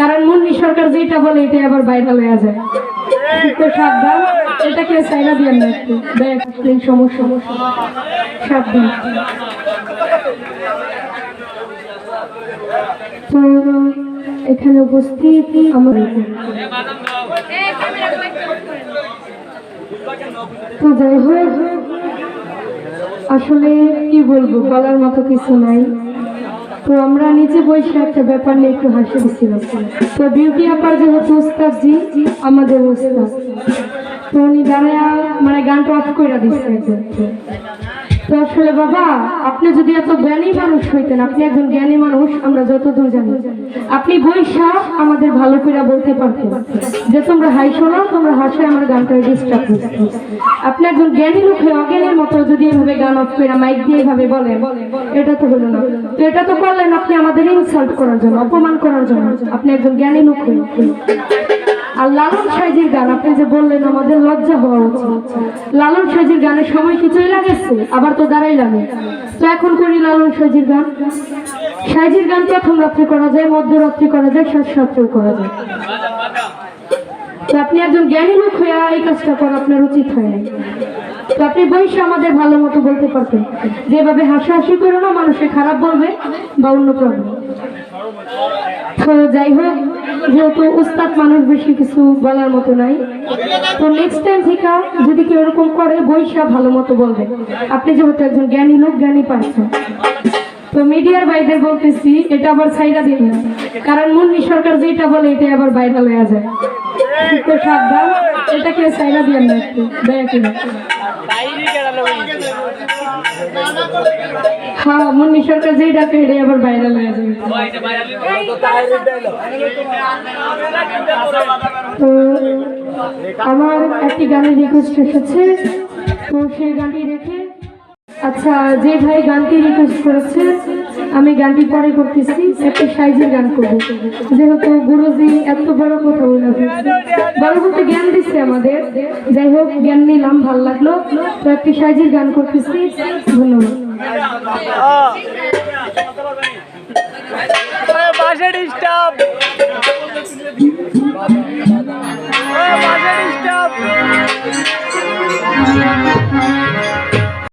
কারণ মুন্নি সরকার যেটা বলে এটা আবার ভাইরাল হয়ে যায়। সাবধান সাইরা দিয়ে না সমস্যা, সাবধান। এখানে উপস্থিত আমার তো যাই হোক, আসলে কি বলব, বলার মতো কিছু নাই। তো আমরা নিচে বসে একটা ব্যাপার নিয়ে একটু হাসি দিচ্ছিলাম তো বিউটি আপার যেহেতু উস্তাদ জি আমাদের উস্তাদ তো উনি দাঁড়ায় মানে গানটা অফ করে দিচ্ছে। আসলে বাবা, আপনি যদি এত জ্ঞানী মানুষ হইতেন, আপনি একজন জ্ঞানী মানুষ, আমরা যতদূর জানি। আপনি বৈশা আমাদের ভালো করে বলতে পারতেন। যে তোমরা হাই শোনো, তোমরা হাসে, আমার গানটা ডিস্টার্ব হচ্ছে আপনি একজন জ্ঞানী লোক অজ্ঞানের মতো যদি এভাবে গান অফ করে মাইক দিয়ে এভাবে বলে এটা তো হলো না। তো এটা তো করলেন আপনি আমাদের ইনসাল্ট করার জন্য, অপমান করার জন্য। আপনি একজন জ্ঞানী লোক হয়ে। আর লালন সাইজির গান, আপনি যে বললেন আমাদের লজ্জা হওয়া উচিত। লালন সাইজির গানের সময় কি চলে গেছে? আবার তো দাঁড়াইলাম। তো এখন করি লালন সাইজির গান। সাইজির গান প্রথম রাত্রে করা যায়, মধ্যরাত্রি করা যায়, শেষ রাত্রেও করা যায়। তো আপনি একজন জ্ঞানী লোক হয়ে এই কাজটা করা আপনার উচিত হয় তো আপনি বয়সে আমাদের ভালো মতো বলতে পারতেন। যেভাবে হাসাহাসি করে না, মানুষে খারাপ বলবে বা অন্য প্রবলেম তো যাই হোক, যেহেতু উস্তাদ মানুষ বেশি কিছু বলার মতো নাই, তো নেক্সট টাইম থেকে যদি কেউ এরকম করে, বৈশা ভালো মতো বলবে। আপনি যেহেতু একজন জ্ঞানী লোক, জ্ঞানী পাচ্ছেন তো মিডিয়ার ভাইদের বলতেছি, এটা আবার সাইডা দিন না। কারণ মুন্নি সরকার যেটা বলে এটা আবার ভাইরাল হয়ে যায়। তো সাবধান, এটাকে সাইডা দিয়ে না একটু, দয়া করে। হ্যাঁ মুন্নি সরকার যেটা পেড়ে আবার ভাইরাল হয়ে তো আমার একটি গানের রিকোয়েস্ট এসেছে। তো সেই গানটি রেখে আচ্ছা যে ভাই গানটি রিকোয়েস্ট করেছে আমি গানটি পরে করতেছি, একটা সাইজের গান করব। যেহেতু গুরুজি এত বড় কথা বলে বড় জ্ঞান দিচ্ছে আমাদের। যাই হোক, জ্ঞান নিলাম, ভালো লাগল। তো একটি সাইজের গান করতেছি। ধন্যবাদ। বাসে ডিস্টার্ব